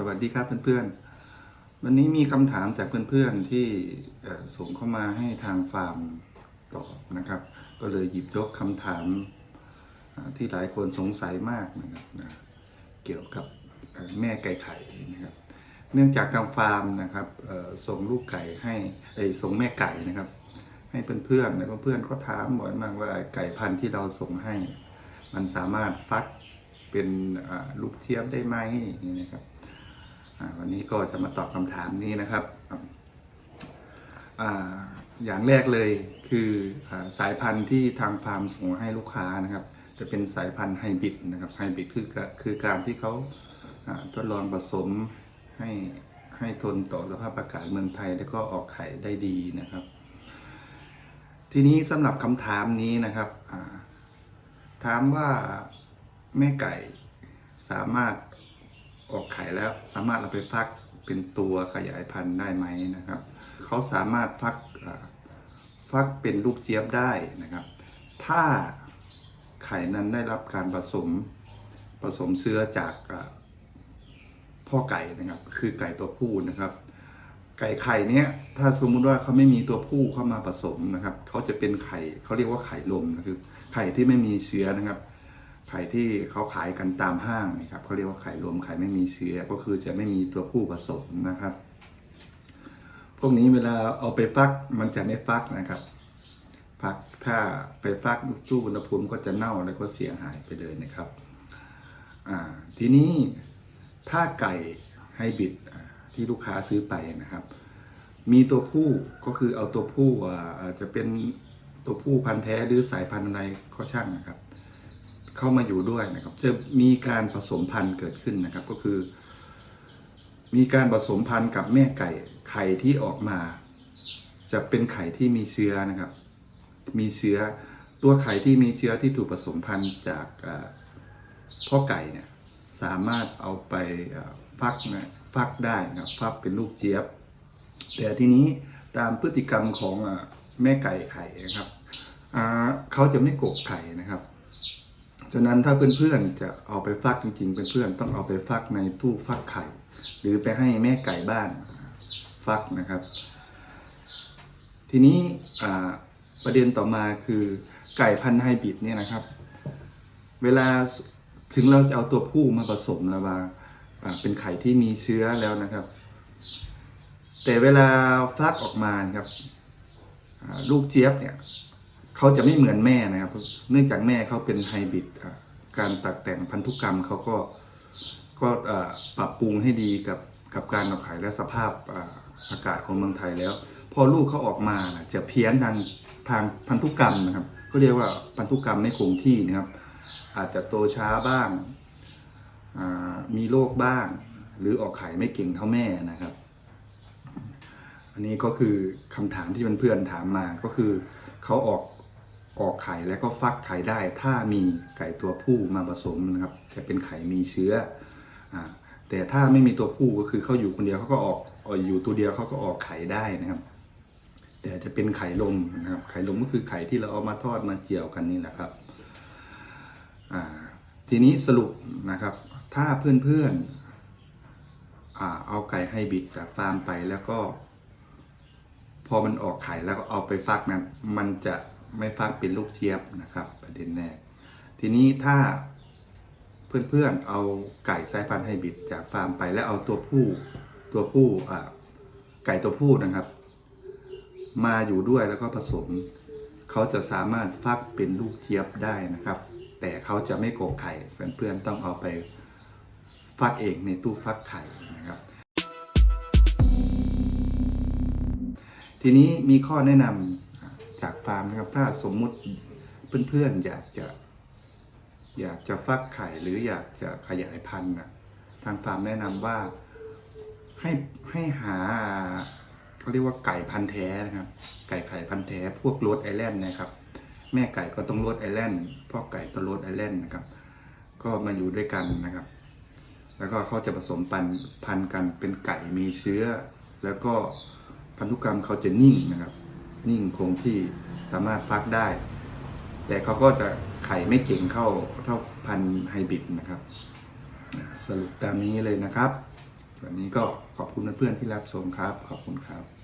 สวัสดีครับเพื่อนๆ วันนี้มีคำถามจากเพื่อนๆที่ส่งเข้ามาให้ทางฟาร์มตอบนะครับ ก็เลยหยิบยกคำถามที่หลายคนสงสัยมากนะครับนะเกี่ยวกับแม่ไก่ไข่นะครับ เนื่องจากทางฟาร์มนะครับส่งลูกไก่ให้ไอส่งแม่ไก่นะครับ ให้เพื่อนๆแล้วก็เพื่อนก็ถามบ่อยมากว่าไก่พันธุ์ที่เราส่งให้ มันสามารถฟักเป็นลูกเทียบได้ไหมนี้นะครับ วันนี้ก็จะมาตอบคำถามนี้นะครับออย่างแรกเลยคืออสายพันธุ์ที่ทางฟาร์มส่งให้ลูกค้านะครับ จะเป็นสายพันธุ์ไฮบริดนะครับไฮบริดคือคือการที่เขาทดลองผสมให้ให้ทนต่อสภาพอากาศเมืองไทย แล้วก็ออกไข่ได้ดีนะครับ ทีนี้สำหรับคำถามนี้นะครับถามว่าแม่ไก่สามารถ ออกไข่แล้วสามารถเอาไปฟักเป็นตัวขยายพันธุ์ได้ไหมนะครับเขาสามารถฟักฟักเป็นลูกเจี๊ยบได้นะครับ ถ้าไข่นั้นได้รับการผสมผสมเชื้อจากพ่อไก่นะครับ คือไก่ตัวผู้นะครับ ไก่ไข่เนี้ยถ้าสมมุติว่าเขาไม่มีตัวผู้เข้ามาผสมนะครับเขาจะเป็นไข่เขาเรียกว่าไข่ลมนะคือไข่ที่ไม่มีเชื้อนะครับ ไข่ที่เขาขายกันตามห้างนะครับเขาเรียกว่าไข่ลมไข่ไม่มีเชื้อก็คือจะไม่มีตัวผู้ผสมนะครับ พวกนี้เวลาเอาไปฟักมันจะไม่ฟักนะครับฟักถ้าไปฟักตู้อุณหภูมิก็จะเน่าแล้วก็เสียหายไปเลยนะครับทีนี้ถ้าไก่ไฮบริดที่ลูกค้าซื้อไปนะครับ มีตัวผู้ก็คือเอาตัวผู้จจะเป็นตัวผู้พันธุ์แท้หรือสายพันธุ์อะไรก็ช่างนะครับ เข้ามาอยู่ด้วยนะครับ จะมีการผสมพันธุ์เกิดขึ้นนะครับก็คือ มีการผสมพันธุ์กับแม่ไก่ไข่ที่ออกมา จะเป็นไข่ที่มีเชื้อนะครับ มีเชื้อตัวไข่ที่มีเชื้อที่ถูกผสมพันธุ์จากพ่อไก่เนี่ยสามารถเอาไปฟักนะฟักได้นะครับฟักเป็นลูกเจี๊ยบ แต่ทีนี้ตามพฤติกรรมของแม่ไก่ไข่นะครับเขาจะไม่กกไข่นะครับ ฉะนั้นถ้าเพื่อนๆจะเอาไปฟักจริง ๆ เพื่อนๆต้องเอาไปฟักในตู้ฟักไข่ หรือไปให้แม่ไก่บ้านฟักนะครับ ทีนี้ประเด็นต่อมาคือไก่พันธุ์ไฮบริดเนี่ยนะครับ เวลาถึงเราจะเอาตัวผู้มาผสมแล้วว่าเป็นไข่ที่มีเชื้อแล้วนะครับ แต่เวลาฟักออกมาครับอ่าลูกเจี๊ยบเนี่ย เขาจะไม่เหมือนแม่นะครับ เนื่องจากแม่เขาเป็นไฮบริดการตัดแต่งพันธุกรรมเขาก็ก็ปรับปรุงให้ดีกับกับการออกไข่และสภาพอากาศของเมืองไทยแล้ว พอลูกเขาออกมาจะเพี้ยนทางทางพันธุกรรมนะครับก็เรียกว่าพันธุกรรมไม่คงที่นะครับ อาจจะโตช้าบ้าง มีโรคบ้าง หรือออกไข่ไม่เก่งเท่าแม่นะครับ อันนี้ก็คือคำถามที่เพื่อนๆถามมาก็คือเขาออก ออกไข่แล้วก็ฟักไข่ได้ ถ้ามีไก่ตัวผู้มาผสมนะครับจะเป็นไข่มีเชื้ออแต่ถ้าไม่มีตัวผู้ก็คือเขาอยู่คนเดียวเขาก็ออกอยู่ตัวเดียวเขาก็ออกไข่ได้นะครับ แต่จะเป็นไข่ลมนะครับ ไข่ลมก็คือไข่ที่เราเอามาทอดมาเจียวกันนี่แหละครับทีนี้สรุปนะครับ ถ้าเพื่อนๆอเอาไก่ไฮบริดจากฟาร์มไปแล้วก็ พอมันออกไข่แล้วก็เอาไปฟักนั้นมันจะ ไม่ฟักเป็นลูกเจี๊ยบนะครับ ประเด็นแรก ทีนี้ถ้าเพื่อนๆเอาไก่สายพันธุ์ไฮบริดจากฟาร์มไปแล้วเอาตัวผู้ตัวผู้อ่าไก่ตัวผู้นะครับ มาอยู่ด้วยแล้วก็ผสม เขาจะสามารถฟักเป็นลูกเจี๊ยบได้นะครับ แต่เขาจะไม่โกกไข่เพื่อนๆต้องเอาไปฟักเองในตู้ฟักไข่นะครับ ทีนี้มีข้อแนะนำ จากฟาร์มนะครับ ถ้าสมมุติเพื่อนๆอยากจะ อยากจะฟักไข่หรืออยากจะขยายพันธุ์นะทางฟาร์มแนะนำว่าให้ให้หาเขาเรียกว่าไก่พันธุ์แท้นะครับ ไก่ไข่พันธุ์แท้พวกโรดไอแลนด์นะครับ แม่ไก่ก็ต้องโรดไอแลนด์พ่อไก่ต้องโรดไอแลนด์นะครับ ก็มาอยู่ด้วยกันนะครับ แล้วก็เขาจะผสมพันธุ์พันธุ์กันเป็นไก่มีเชื้อ แล้วก็พันธุกรรมเขาจะนิ่งนะครับ นิ่งคงที่สามารถฟักได้ แต่เขาก็จะไข่ไม่เก่งเข้าเท่าพันไฮบริดนะครับ สรุปตามนี้เลยนะครับ วันนี้ก็ขอบคุณเพื่อนๆที่รับชมครับ ขอบคุณครับ